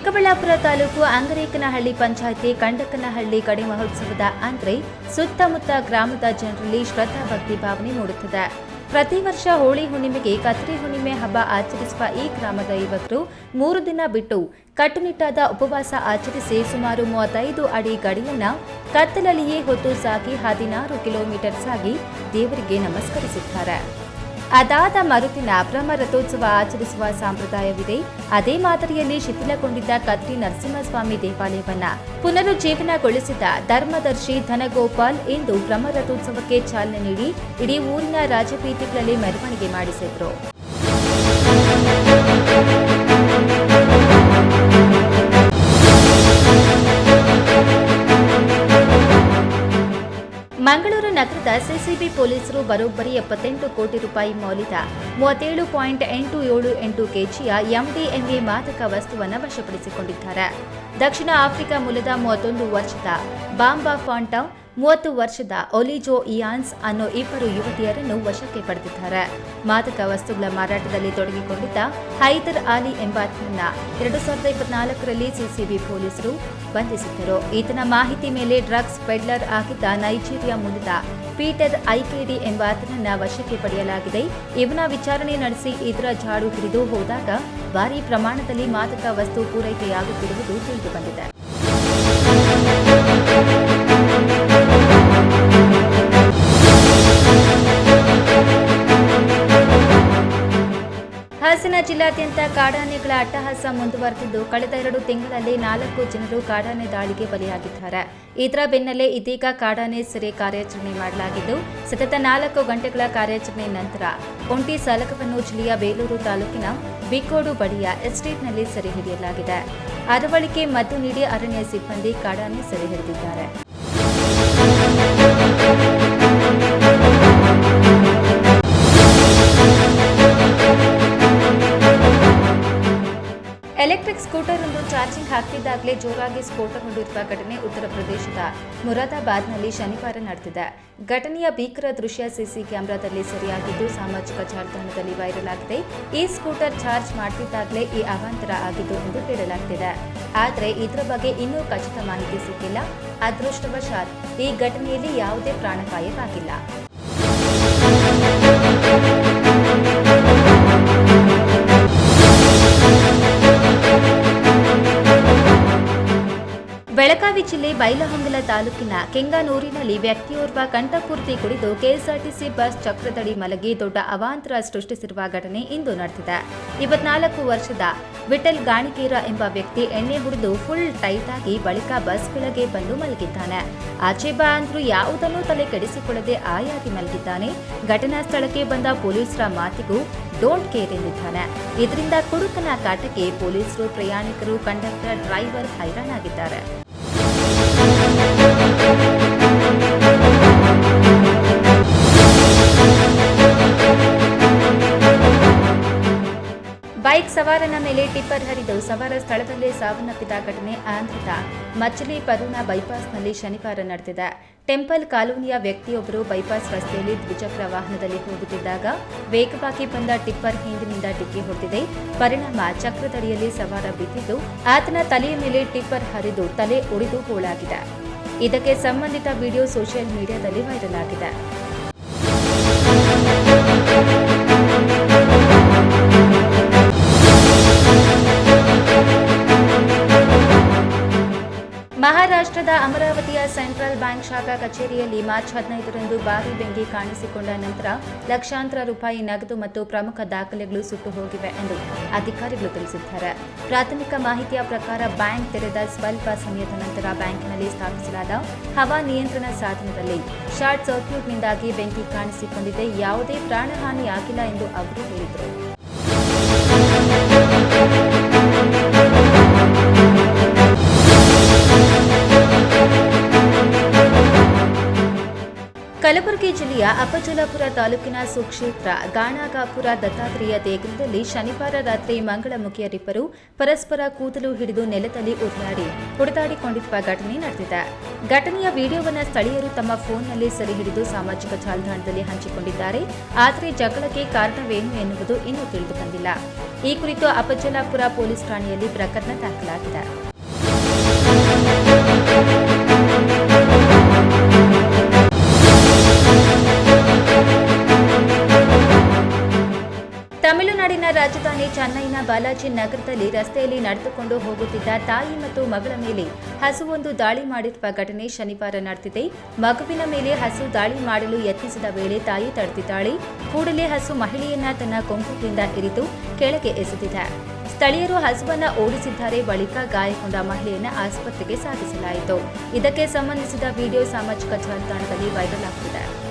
ಚಿಕ್ಕಬಳ್ಳಾಪುರ ತಾಲೂಕು ಅಂಗರೇಕನಹಳ್ಳಿ ಪಂಚಾಯಿತಿ ಕಂಡಕನಹಳ್ಳಿ ಗಡಿ ಮಹೋತ್ಸವದ ಅಂದ್ರೆ ಸುತ್ತಮುತ್ತ ಗ್ರಾಮದ ಜನರಲ್ಲಿ ಶ್ರದ್ಧಾ ಭಕ್ತಿ ಭಾವನೆ ಮೂಡುತ್ತದೆ. ಪ್ರತಿ ವರ್ಷ ಹೋಳಿ ಹುಣ್ಣಿಮೆಗೆ ಕತ್ರಿ ಹುಣ್ಣಿಮೆ ಹಬ್ಬ ಆಚರಿಸುವ ಈ ಗ್ರಾಮದ ಯುವಕರು ಮೂರು ದಿನ ಬಿಟ್ಟು ಕಟ್ಟುನಿಟ್ಟಾದ ಉಪವಾಸ ಆಚರಿಸಿ ಸುಮಾರು ಮೂವತ್ತೈದು ಅಡಿ ಗಡಿಯನ್ನ ಕತ್ತಲಲ್ಲಿಯೇ ಹೊತ್ತು ಸಾಗಿ ಹದಿನಾರು ಕಿಲೋಮೀಟರ್ ಸಾಗಿ ದೇವರಿಗೆ ನಮಸ್ಕರಿಸಿದ್ದಾರೆ ಅದಾದ ಮರುದಿನ ಬ್ರಹ್ಮ ರಥೋತ್ಸವ ಆಚರಿಸುವ ಸಂಪ್ರದಾಯವಿದೆ. ಅದೇ ಮಾದರಿಯಲ್ಲಿ ಶಿಥಿಲಗೊಂಡಿದ್ದ ಕತ್ರಿ ನರಸಿಂಹಸ್ವಾಮಿ ದೇವಾಲಯವನ್ನ ಪುನರುಜ್ಜೀವನಗೊಳಿಸಿದ ಧರ್ಮದರ್ಶಿ ಧನಗೋಪಾಲ್ ಇಂದು ಬ್ರಹ್ಮ ರಥೋತ್ಸವಕ್ಕೆ ಚಾಲನೆ ನೀಡಿ ಇಡೀ ಊರಿನ ರಾಜಬೀದಿಗಳಲ್ಲಿ ಮೆರವಣಿಗೆ ಮಾಡಿಸಿದ್ರು. ನಗರದ ಸಿಸಿಬಿ ಪೊಲೀಸರು ಬರೋಬ್ಬರಿ ಎಪ್ಪತ್ತೆಂಟು ಕೋಟಿ ರೂಪಾಯಿ ಮೌಲ್ಯದ ಮೂವತ್ತೇಳು ಪಾಯಿಂಟ್ ಎಂಟು ಏಳು ಎಂಟು ಕೆಜಿಯ ಎಂಡಿಎಂಎ ಮಾದಕ ವಸ್ತುವನ್ನು ವಶಪಡಿಸಿಕೊಂಡಿದ್ದಾರೆ. ದಕ್ಷಿಣ ಆಫ್ರಿಕಾ ಮೂಲದ ಮೂವತ್ತೊಂದು ವರ್ಷದ ಬಾಂಬಾ ಫಾಂಟಾ ಮೂವತ್ತು ವರ್ಷದ ಒಲಿಜೋ ಇಯಾನ್ಸ್ ಅನ್ನೋ ಇಬ್ಬರು ಯುವತಿಯರನ್ನು ವಶಕ್ಕೆ ಪಡೆದಿದ್ದಾರೆ. ಮಾದಕ ವಸ್ತುಗಳ ಮಾರಾಟದಲ್ಲಿ ತೊಡಗಿಕೊಂಡಿದ್ದ ಹೈದರ್ ಆಲಿ ಎಂಬಾತನನ್ನ ಎರಡು ಸಾವಿರದ ಇಪ್ಪತ್ನಾಲ್ಕರಲ್ಲಿ ಸಿಸಿಬಿ ಪೊಲೀಸರು ಬಂಧಿಸಿದ್ದರು. ಈತನ ಮಾಹಿತಿ ಮೇಲೆ ಡ್ರಗ್ಸ್ ಪೆಡ್ಲರ್ ಆಗಿದ್ದ ನೈಜೀರಿಯಾ ಮೂಲದ ಪೀಟರ್ ಐಕೆಡಿ ಎಂಬಾತನನ್ನ ವಶಕ್ಕೆ ಪಡೆಯಲಾಗಿದೆ. ಇವನ ವಿಚಾರಣೆ ನಡೆಸಿ ಇದರ ಜಾಡು ಹಿಡಿದು ಹೋದಾಗ ಭಾರೀ ಪ್ರಮಾಣದಲ್ಲಿ ಮಾದಕ ವಸ್ತು ಪೂರೈಕೆಯಾಗುತ್ತಿರುವುದು ತಿಳಿದುಬಂದಿದೆ ಹಾಸನ ಜಿಲ್ಲಾದ್ಯಂತ ಕಾಡಾನೆಗಳ ಅಟ್ಟಹಾಸ ಮುಂದುವರೆದಿದ್ದು, ಕಳೆದ ಎರಡು ತಿಂಗಳಲ್ಲಿ ನಾಲ್ಕು ಜನರು ಕಾಡಾನೆ ದಾಳಿಗೆ ಬಲಿಯಾಗಿದ್ದಾರೆ. ಇದರ ಬೆನ್ನಲ್ಲೇ ಇದೀಗ ಕಾಡಾನೆ ಸೆರೆ ಕಾರ್ಯಾಚರಣೆ ಮಾಡಲಾಗಿದ್ದು, ಸತತ ನಾಲ್ಕು ಗಂಟೆಗಳ ಕಾರ್ಯಾಚರಣೆ ನಂತರ ಒಂಟಿ ಸಲಕವನ್ನು ಜಿಲ್ಲೆಯ ಬೇಲೂರು ತಾಲೂಕಿನ ಬಿಕೋಡು ಬಳಿಯ ಎಸ್ಟೇಟ್ನಲ್ಲಿ ಸೆರೆ ಹಿಡಿಯಲಾಗಿದೆ. ಅರವಳಿಕೆ ಮದ್ದು ನೀಡಿ ಅರಣ್ಯ ಸಿಬ್ಬಂದಿ ಕಾಡಾನೆ ಸೆರೆ ಹಿಡಿದಿದ್ದಾರೆ. ಎಲೆಕ್ಟ್ರಿಕ್ ಸ್ಕೂಟರ್ ಒಂದು ಚಾರ್ಜಿಂಗ್ ಹಾಕ್ತಿದ್ದಾಗಲೇ ಜೋರಾಗಿ ಸ್ಫೋಟಗೊಂಡಿರುವ ಘಟನೆ ಉತ್ತರ ಪ್ರದೇಶದ ಮುರಾದಾಬಾದ್ನಲ್ಲಿ ಶನಿವಾರ ನಡೆದಿದೆ. ಘಟನೆಯ ಭೀಕರ ದೃಶ್ಯ ಸಿಸಿ ಕ್ಯಾಮೆರಾದಲ್ಲಿ ಸೆರೆಯಾಗಿದ್ದು ಸಾಮಾಜಿಕ ಜಾಲತಾಣದಲ್ಲಿ ವೈರಲ್ ಆಗಿದೆ. ಈ ಸ್ಕೂಟರ್ ಚಾರ್ಜ್ ಮಾಡ್ತಿದ್ದಾಗಲೇ ಈ ಅವಾಂತರ ಆಗಿದ್ದು ಎಂದು ಹೇಳಲಾಗ್ತಿದೆ. ಆದರೆ ಇದರ ಬಗ್ಗೆ ಇನ್ನೂ ಖಚಿತ ಮಾಹಿತಿ ಸಿಕ್ಕಿಲ್ಲ. ಅದೃಷ್ಟವಶಾತ್ ಈ ಘಟನೆಯಲ್ಲಿ ಯಾವುದೇ ಪ್ರಾಣಾಪಾಯವಾಗಿಲ್ಲ. ಬೆಳಗಾವಿ ಜಿಲ್ಲೆ ಬೈಲಹೊಂಗಲ ತಾಲೂಕಿನ ಕೆಂಗಾನೂರಿನಲ್ಲಿ ವ್ಯಕ್ತಿಯೋರ್ವ ಕಂಠಪೂರ್ತಿ ಕುಡಿದು ಕೆಎಸ್ಆರ್ಟಿಸಿ ಬಸ್ ಚಕ್ರದಡಿ ಮಲಗಿ ದೊಡ್ಡ ಅವಾಂತರ ಸೃಷ್ಟಿಸಿರುವ ಘಟನೆ ಇಂದು ನಡೆದಿದೆ. ಇಪ್ಪತ್ನಾಲ್ಕು ವರ್ಷದ ವಿಠಲ್ ಗಾಣಿಕೇರ ಎಂಬ ವ್ಯಕ್ತಿ ಎಣ್ಣೆ ಹುಡಿದು ಫುಲ್ ಟೈಟ್ ಆಗಿ ಬಳಿಕ ಬಸ್ ಕೆಳಗೆ ಬಂದು ಮಲಗಿದ್ದಾನೆ. ಆಚೆ ಬಾ ಅಂದ್ರೂ ಯಾವುದನ್ನೂ ತಲೆ ಕೆಡಿಸಿಕೊಳ್ಳದೆ ಆಯಾಗಿ ಮಲಗಿದ್ದಾನೆ. ಘಟನಾ ಸ್ಥಳಕ್ಕೆ ಬಂದ ಪೊಲೀಸರ ಮಾತಿಗೂ ಡೋಂಟ್ ಕೇರ್ ಎಂದಿದ್ದಾನೆ. ಇದರಿಂದ ಕುಡುಕನ ಕಾಟಕ್ಕೆ ಪೊಲೀಸರು ಪ್ರಯಾಣಿಕರು ಕಂಡಕ್ಟರ್ ಡ್ರೈವರ್ ಹೈರಾಣಾಗಿದ್ದಾರೆ. ಬೈಕ್ ಸವಾರನ ಮೇಲೆ ಟಿಪ್ಪರ್ ಹರಿದು ಸವಾರ ಸ್ಥಳದಲ್ಲೇ ಸಾವನ್ನಪ್ಪಿದ ಘಟನೆ ಆಂಧ್ರದ ಪದೂನ ಬೈಪಾಸ್ ಬೈಪಾಸ್ನಲ್ಲಿ ಶನಿವಾರ ನಡೆದಿದೆ. ಟೆಂಪಲ್ ಕಾಲೋನಿಯ ವ್ಯಕ್ತಿಯೊಬ್ಬರು ಬೈಪಾಸ್ ರಸ್ತೆಯಲ್ಲಿ ದ್ವಿಚಕ್ರ ವಾಹನದಲ್ಲಿ ಹೋಗುತ್ತಿದ್ದಾಗ ವೇಗವಾಗಿ ಬಂದ ಟಿಪ್ಪರ್ ಹಿಂದಿನಿಂದ ಡಿಕ್ಕಿ ಹೊಡೆದಿದೆ. ಪರಿಣಾಮ ಚಕ್ರದಡಿಯಲ್ಲಿ ಸವಾರ ಬಿದ್ದಿದ್ದು, ಆತನ ತಲೆಯ ಮೇಲೆ ಟಿಪ್ಪರ್ ಹರಿದು ತಲೆ ಒಡೆದು ಹೋಳಾಗಿದೆ ಇದಕ್ಕೆ ಸಂಬಂಧಿತ ವಿಡಿಯೋ ಸೋಷಿಯಲ್ ಮೀಡಿಯಾದಲ್ಲಿ ವೈರಲ್ ಆಗಿದೆ. ಮಹಾರಾಷ್ಟ್ರದ ಅಮರಾವತಿಯ ಸೆಂಟ್ರಲ್ ಬ್ಯಾಂಕ್ ಶಾಖಾ ಕಚೇರಿಯಲ್ಲಿ ಮಾರ್ಚ್ ಹದಿನೈದರಂದು ಭಾರೀ ಬೆಂಕಿ ಕಾಣಿಸಿಕೊಂಡ ನಂತರ ಲಕ್ಷಾಂತರ ರೂಪಾಯಿ ನಗದು ಮತ್ತು ಪ್ರಮುಖ ದಾಖಲೆಗಳು ಸುಟ್ಟು ಹೋಗಿವೆ ಎಂದು ಅಧಿಕಾರಿಗಳು ತಿಳಿಸಿದ್ದಾರೆ. ಪ್ರಾಥಮಿಕ ಮಾಹಿತಿಯ ಪ್ರಕಾರ ಬ್ಯಾಂಕ್ ತೆರೆದ ಸ್ವಲ್ಪ ಸಮಯದ ನಂತರ ಬ್ಯಾಂಕಿನಲ್ಲಿ ಸ್ಥಾಪಿಸಲಾದ ಹವಾ ನಿಯಂತ್ರಣ ಸಾಧನದಲ್ಲಿ ಶಾರ್ಟ್ ಸರ್ಕ್ಯೂಟ್ನಿಂದಾಗಿ ಬೆಂಕಿ ಕಾಣಿಸಿಕೊಂಡಿದೆ. ಯಾವುದೇ ಪ್ರಾಣಹಾನಿ ಆಗಿಲ್ಲ ಎಂದು ಅವರು ಹೇಳಿದರು. ಕಲಬುರಗಿ ಜಿಲ್ಲೆಯ ಅಪ್ಪಜಲಾಪುರ ತಾಲೂಕಿನ ಸುಕ್ಷೇತ್ರ ಗಾಣಾಗಾಪುರ ದತ್ತಾತ್ರೇಯ ದೇಗುಲದಲ್ಲಿ ಶನಿವಾರ ರಾತ್ರಿ ಮಂಗಳಮುಖಿಯರಿಬ್ಬರು ಪರಸ್ಪರ ಕೂದಲು ಹಿಡಿದು ನೆಲದಲ್ಲಿ ಉರುಳಾಡಿ ಹೊಡೆದಾಡಿಕೊಂಡಿರುವ ಘಟನೆ ನಡೆದಿದೆ. ಘಟನೆಯ ವಿಡಿಯೋವನ್ನು ಸ್ಥಳೀಯರು ತಮ್ಮ ಫೋನ್ನಲ್ಲಿ ಸೆರೆ ಹಿಡಿದು ಸಾಮಾಜಿಕ ಜಾಲತಾಣದಲ್ಲಿ ಹಂಚಿಕೊಂಡಿದ್ದಾರೆ. ಆದರೆ ಜಗಳಕ್ಕೆ ಕಾರಣವೇನು ಎನ್ನುವುದು ಇನ್ನೂ ತಿಳಿದುಬಂದಿಲ್ಲ. ಈ ಕುರಿತು ಅಪ್ಪಜಲಾಪುರ ಪೊಲೀಸ್ ಠಾಣೆಯಲ್ಲಿ ಪ್ರಕರಣ ದಾಖಲಾಗಿದೆ. ರಾಜಧಾನಿ ಚೆನ್ನೈನ ಬಾಲಾಜಿ ನಗರದಲ್ಲಿ ರಸ್ತೆಯಲ್ಲಿ ನಡೆದುಕೊಂಡು ಹೋಗುತ್ತಿದ್ದ ತಾಯಿ ಮತ್ತು ಮಗಳ ಮೇಲೆ ಹಸುವೊಂದು ದಾಳಿ ಮಾಡಿರುವ ಘಟನೆ ಶನಿವಾರ ನಡೆದಿದೆ. ಮಗುವಿನ ಮೇಲೆ ಹಸು ದಾಳಿ ಮಾಡಲು ಯತ್ನಿಸಿದ ವೇಳೆ ತಾಯಿ ತಡೆದಿದ್ದಾಳೆ. ಕೂಡಲೇ ಹಸು ಮಹಿಳೆಯನ್ನ ತನ್ನ ಕೊಂಕುದಿಂದ ಇರಿದು ಕೆಳಗೆ ಎಸೆದಿದೆ. ಸ್ಥಳೀಯರು ಹಸುವನ್ನ ಓಡಿಸಿದ್ದಾರೆ. ಬಳಿಕ ಗಾಯಗೊಂಡ ಮಹಿಳೆಯನ್ನ ಆಸ್ಪತ್ರೆಗೆ ಸಾಗಿಸಲಾಯಿತು. ಇದಕ್ಕೆ ಸಂಬಂಧಿಸಿದ ವಿಡಿಯೋ ಸಾಮಾಜಿಕ ಜಾಲತಾಣದಲ್ಲಿ ವೈರಲ್ ಆಗುತ್ತಿದೆ